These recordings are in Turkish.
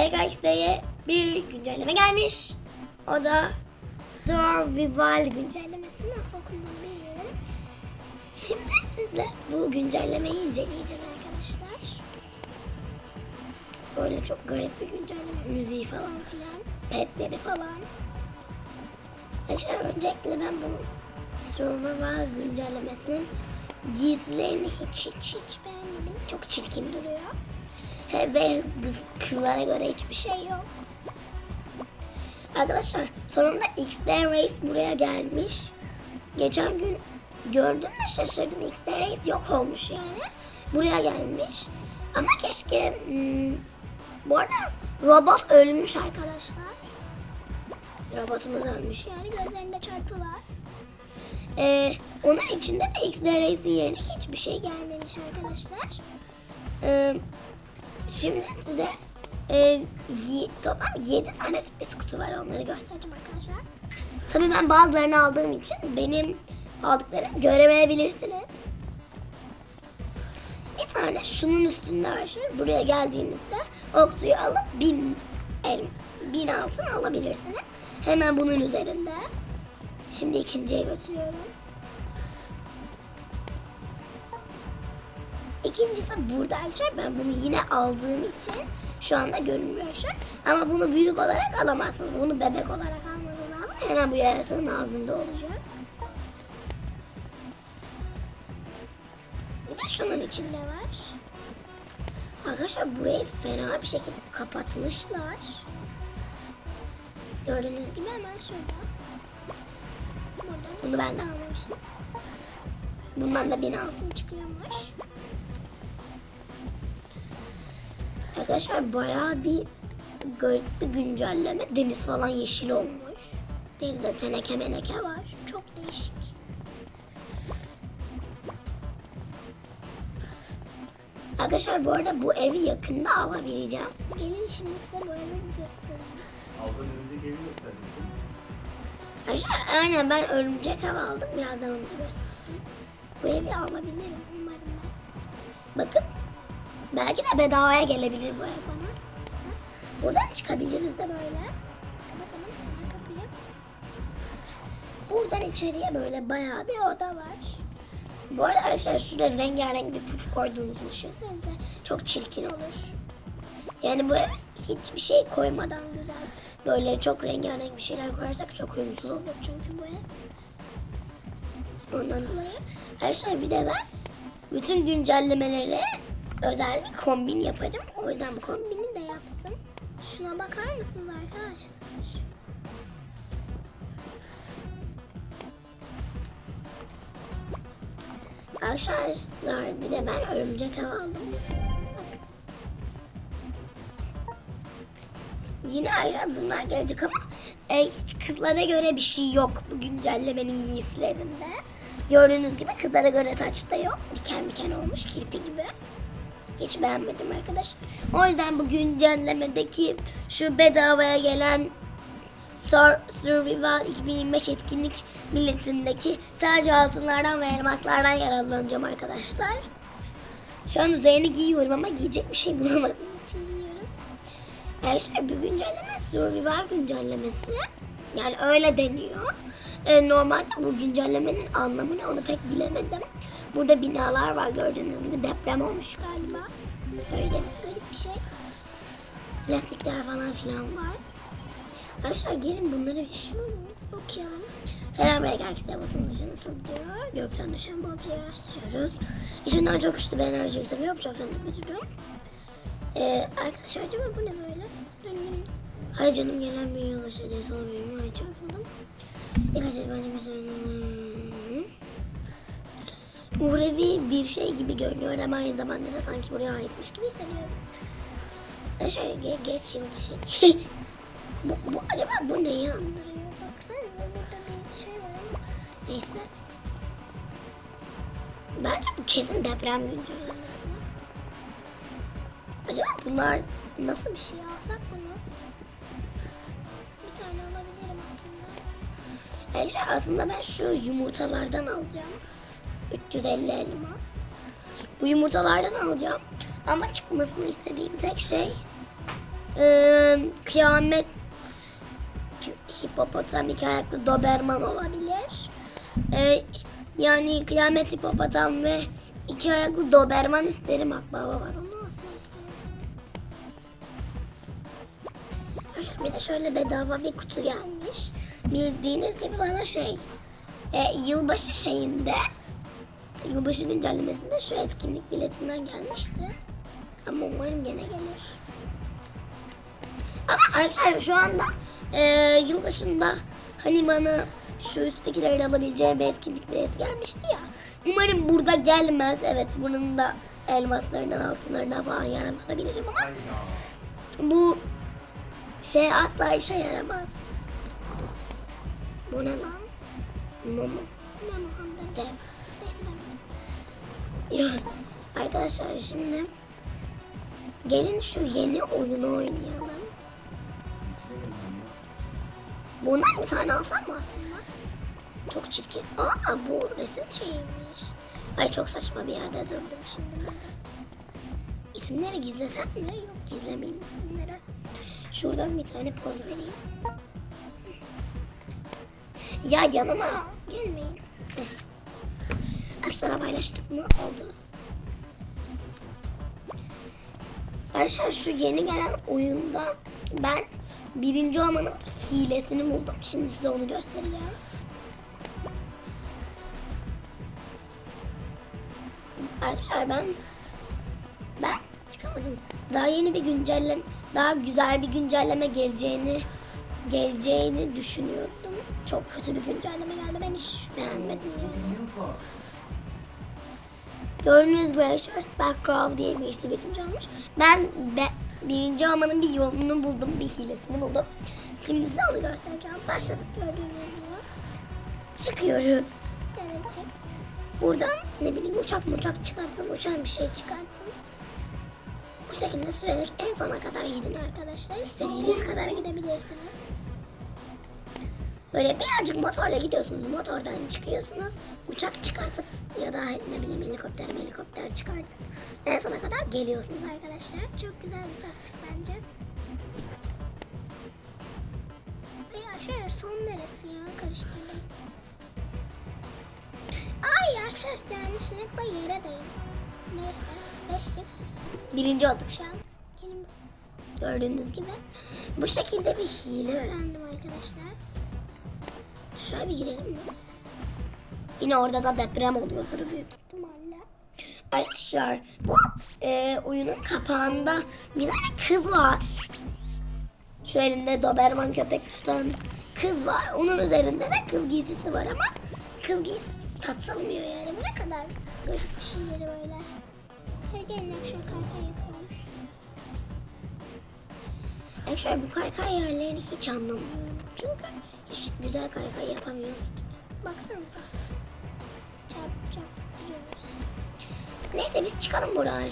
TKX'de bir güncelleme gelmiş. O da Survival güncellemesi. Nasıl okunduğunu bilmiyorum. Şimdi sizle bu güncellemeyi inceleyeceğim arkadaşlar. Böyle çok garip bir güncelleme. Müziği falan filan. Petleri falan. Arkadaşlar öncelikle ben bu Survival güncellemesinin giysilerini hiç hiç hiç beğenmedim. Çok çirkin duruyor. Ve kız- kızlara göre hiçbir şey yok. Arkadaşlar sonunda XD Race buraya gelmiş. Geçen gün gördüm de şaşırdım. XD Race yok olmuş yani. Buraya gelmiş. Ama keşke... hmm, bu arada robot ölmüş arkadaşlar. Robotumuz ölmüş yani gözlerinde çarpı var. Ee, onun içinde de XD Race'in yerine hiçbir şey gelmemiş arkadaşlar. Ee, şimdi size e, y- toplam 7 tane sürpriz kutu var onları göstereceğim arkadaşlar. Tabii ben bazılarını aldığım için benim aldıklarımı göremeyebilirsiniz. Bir tane şunun üstünde var. Şöyle Buraya geldiğinizde o kutuyu alıp bin, el, bin altın alabilirsiniz. Hemen bunun üzerinde. Şimdi ikinciye götürüyorum. İkincisi burada arkadaşlar. Ben bunu yine aldığım için şu anda görünmüyor arkadaşlar. Ama bunu büyük olarak alamazsınız. Bunu bebek olarak almanız lazım. Hemen bu yaratığın ağzında olacak. Bir de şunun içinde var. Arkadaşlar burayı fena bir şekilde kapatmışlar. Gördüğünüz gibi hemen şurada. Burada. Bunu ben de almamışım. Bundan da bin altın çıkıyormuş. Arkadaşlar bayağı bir garip bir güncelleme. Deniz falan yeşil olmuş. Denizde teneke meneke var. Çok değişik. Arkadaşlar bu arada bu evi yakında alabileceğim. Gelin şimdi size bu evi göstereyim. Aldığın önce geri gösterdim. Arkadaşlar aynen ben örümcek ev aldım. Birazdan onu da göstereyim. Bu evi alabilirim umarım. Bakın. Belki de bedavaya gelebilir bu ev. Buradan çıkabiliriz de böyle. Kapatalım kapıyı. Buradan içeriye böyle bayağı bir oda var. Bu arada arkadaşlar şurada rengarenk bir puf koyduğunuzu düşünsenize. Çok çirkin olur. Yani bu hiçbir şey koymadan güzel. Böyle çok rengarenk bir şeyler koyarsak çok uyumsuz olur çünkü bu ev. Ondan dolayı arkadaşlar bir de ben bütün güncellemelere özel bir kombin yaparım. O yüzden bu kombini de yaptım. Şuna bakar mısınız arkadaşlar? Arkadaşlar bir de ben örümcek ev aldım. Yine ayrıca bunlar gelecek ama e, hiç kızlara göre bir şey yok bu güncellemenin giysilerinde. Gördüğünüz gibi kızlara göre saç da yok. Diken diken olmuş kirpi gibi. Hiç beğenmedim arkadaşlar. O yüzden bu güncellemedeki şu bedavaya gelen Sur- Survival 2025 etkinlik milletindeki sadece altınlardan ve elmaslardan yararlanacağım arkadaşlar. Şu an üzerini giyiyorum ama giyecek bir şey bulamadığım için giyiyorum. Arkadaşlar bu güncelleme Survival güncellemesi. Yani öyle deniyor. Ee, normalde bu güncellemenin anlamı ne onu pek bilemedim. Burada binalar var gördüğünüz gibi deprem olmuş galiba. Öyle bir garip bir şey. Lastikler falan filan var. Arkadaşlar gelin bunları bir şu okuyalım. Selam herkese batın dışı nasıl diyor. Gökten düşen bu objeyi araştırıyoruz. İçinden çok güçlü bir enerji yükseliyor. Yapacak sandık götürüyorum. Ee, arkadaşlar acaba bu ne böyle? Annem... Hay canım gelen bir yıl aşağı diye sonra benim ay çarpıldım. Birkaç el bence mesela... Uhrevi bir şey gibi görünüyor ama aynı zamanda da sanki buraya aitmiş gibi hissediyorum. Arkadaşlar ge geç yıl şey. bu, bu acaba bu neyi andırıyor? Baksanıza burada bir şey var ama neyse. Bence bu kesin deprem güncellemesi. Acaba bunlar nasıl bir şey alsak bunu? Bir tane alabilirim aslında. Arkadaşlar aslında ben şu yumurtalardan alacağım. 350 elmas. Bu yumurtalardan alacağım. Ama çıkmasını istediğim tek şey Ee, kıyamet hipopotam iki ayaklı doberman olabilir. Ee, yani kıyamet hipopotam ve iki ayaklı doberman isterim akbaba var onu istemem. tabii. Bir de şöyle bedava bir kutu gelmiş. Bildiğiniz gibi bana şey e, yılbaşı şeyinde yılbaşı güncellemesinde şu etkinlik biletinden gelmişti. Ama umarım gene gelir. Ama arkadaşlar şu anda e, yılbaşında hani bana şu üsttekileri alabileceğim bir etkinlik bileti gelmişti ya. Umarım burada gelmez. Evet bunun da elmaslarından altınlarından falan yararlanabilirim ama bu şey asla işe yaramaz. Bu ne lan? Ne Muhammed dev. Arkadaşlar şimdi gelin şu yeni oyunu oynayalım. Bundan bir tane alsam mı aslında? Çok çirkin. Aa bu resim şeyiymiş. Ay çok saçma bir yerde döndüm şimdi. İsimleri gizlesem mi? Yok gizlemeyeyim isimleri. Şuradan bir tane poz vereyim. Ya yanıma gelmeyin. Aşağıda paylaştık mı? Oldu. Arkadaşlar şu yeni gelen oyunda ben birinci olmanın hilesini buldum. Şimdi size onu göstereceğim. Arkadaşlar ben ben çıkamadım. Daha yeni bir güncelleme, daha güzel bir güncelleme geleceğini geleceğini düşünüyordum. Çok kötü bir güncelleme geldi. Ben hiç beğenmedim yani. Gördüğünüz gibi arkadaşlar Backcraft diye birisi birinci olmuş. Ben be, birinci olmanın bir yolunu buldum, bir hilesini buldum. Şimdi size onu göstereceğim. Başladık gördüğünüz gibi. Çıkıyoruz. Gelecek. Buradan ne bileyim uçak uçak çıkartın, uçan bir şey çıkartın. Bu şekilde sürerek en sona kadar gidin arkadaşlar. İstediğiniz kadar gidebilirsiniz. Böyle birazcık motorla gidiyorsunuz. Motordan çıkıyorsunuz. Uçak çıkartıp ya da ne bileyim helikopter helikopter çıkartıp en sona kadar geliyorsunuz arkadaşlar. Çok güzel bir taktik bence. Ay şöyle son neresi ya? Karıştırdım. Ay arkadaşlar yanlışlıkla yere değdim. Neyse. Beş kez. Birinci olduk şu an. Gelin Gördüğünüz gibi. Bu şekilde bir hile öğrendim arkadaşlar. Şuraya bir girelim mi? Yine orada da deprem oluyordur büyük ihtimalle. Arkadaşlar bu e, oyunun kapağında bir tane kız var. Şu elinde Doberman köpek tutan kız var. Onun üzerinde de kız giysisi var ama kız giysisi satılmıyor yani. Bu ne kadar garip bir şeyleri böyle. Hadi gelin şöyle kaykay yapalım. Arkadaşlar bu kaykay yerlerini hiç anlamıyorum. Çünkü güzel kaykay yapamıyoruz ki. Baksanıza. Çarpıp çarpıp duruyoruz. Neyse biz çıkalım buradan.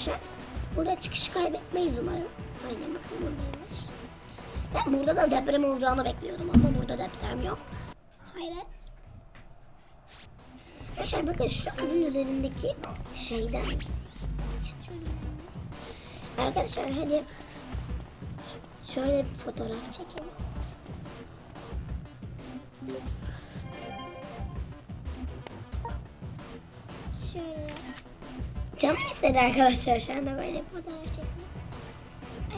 Burada çıkışı kaybetmeyiz umarım. Aynen bakın buradaymış. Ben burada da deprem olacağını bekliyordum ama burada deprem yok. Hayret. Arkadaşlar bakın şu kızın üzerindeki şeyden. Arkadaşlar hadi şöyle bir fotoğraf çekelim. Şöyle. Canım istedi arkadaşlar şu anda böyle fotoğraf çekmek.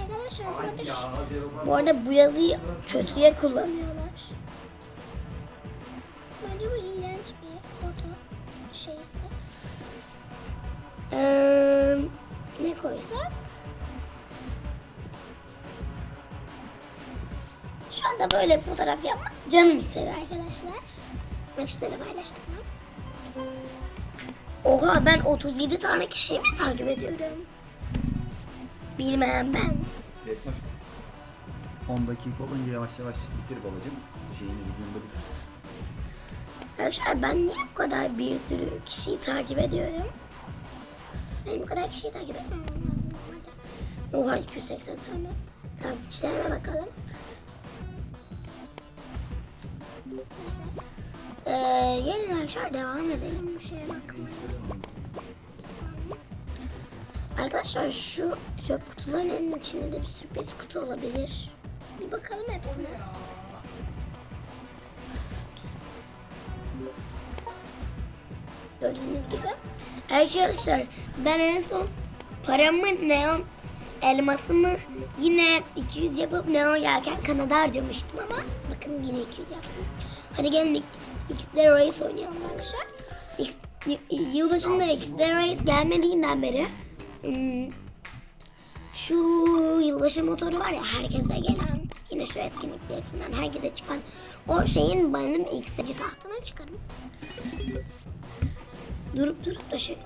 Arkadaşlar bu arada, şu- bu arada bu yazıyı kötüye kullanıyorlar. Bence bu iğrenç bir foto şeysi. Ee, ne koysak? Şu anda böyle bir fotoğraf yapmak canım istedi arkadaşlar. Bak şunları paylaştık mı? Oha ben 37 tane kişiyi mi takip ediyorum? Bilmeyen ben. Defnoş. 10 dakika olunca yavaş yavaş bitir babacım. Şeyini videonu da bitir. Arkadaşlar ben niye bu kadar bir sürü kişiyi takip ediyorum? Ben bu kadar kişiyi takip etmem lazım normalde. Oha 280 tane. Takipçilerime bakalım. Ee, gelin arkadaşlar devam edelim bu şeye bakmaya. Arkadaşlar şu çöp kutularının içinde de bir sürpriz kutu olabilir. Bir bakalım hepsine. Gördüğünüz gibi. Arkadaşlar ben en son paramı neon elmasımı yine 200 yapıp neon gelken Kanada harcamıştım ama bakın yine 200 yaptım. Hadi gelin X'de Race oynayalım arkadaşlar. X, yılbaşında X'de Race gelmediğinden beri hmm, şu yılbaşı motoru var ya herkese gelen yine şu etkinlik biletinden herkese çıkan o şeyin benim X'deki tahtına çıkarım. Durup durup da şey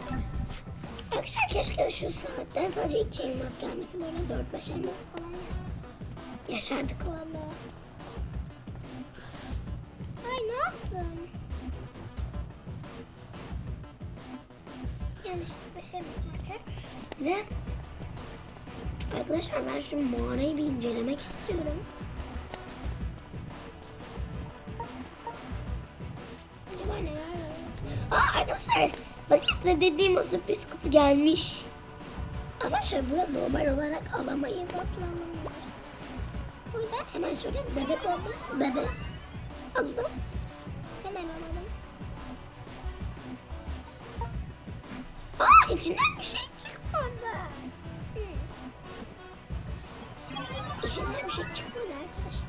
Arkadaşlar keşke şu saatten sadece iki elmas gelmesi böyle dört beş elmas falan gelsin. Yaşardık valla. Ay ne yaptım? Yanlışlıkla şey basmak Ve arkadaşlar ben şu mağarayı bir incelemek istiyorum. Acaba neler var? Aa arkadaşlar bakın size dediğim o sürpriz kutu gelmiş. Ama şey burada normal olarak alamayız asla alamıyoruz. O yüzden hemen şöyle bebek oldum. Bebe aldım. Hemen alalım. Aa içinden bir şey çıkmadı. Hı. İçinden bir şey çıkmadı arkadaşlar.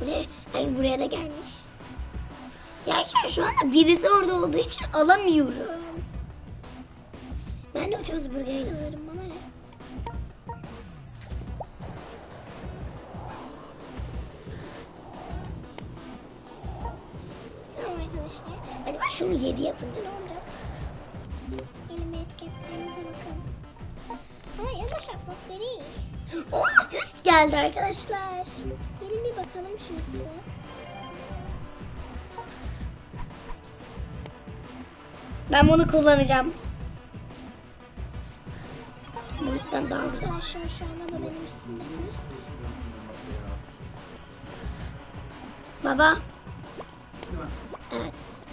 Bu ne? Ay buraya da gelmiş. Ya şu- şu anda birisi orada olduğu için alamıyorum. Ben de o cheeseburger'i alırım bana şunu 7 yapınca ne olacak? Benim etiketlerimize bakalım. Aa yavaş atmosferi. Oh üst geldi arkadaşlar. Gelin bir bakalım şu üstü. Ben bunu kullanacağım. Bu üstten daha güzel. Aşağı şu anda da benim üstümdeki üst. Baba. Evet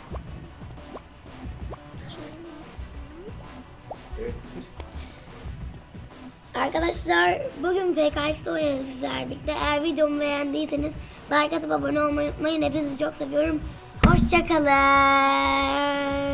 Arkadaşlar bugün PKX oynadık sizlerle birlikte. Eğer videomu beğendiyseniz like atıp abone olmayı unutmayın. Hepinizi çok seviyorum. Hoşçakalın.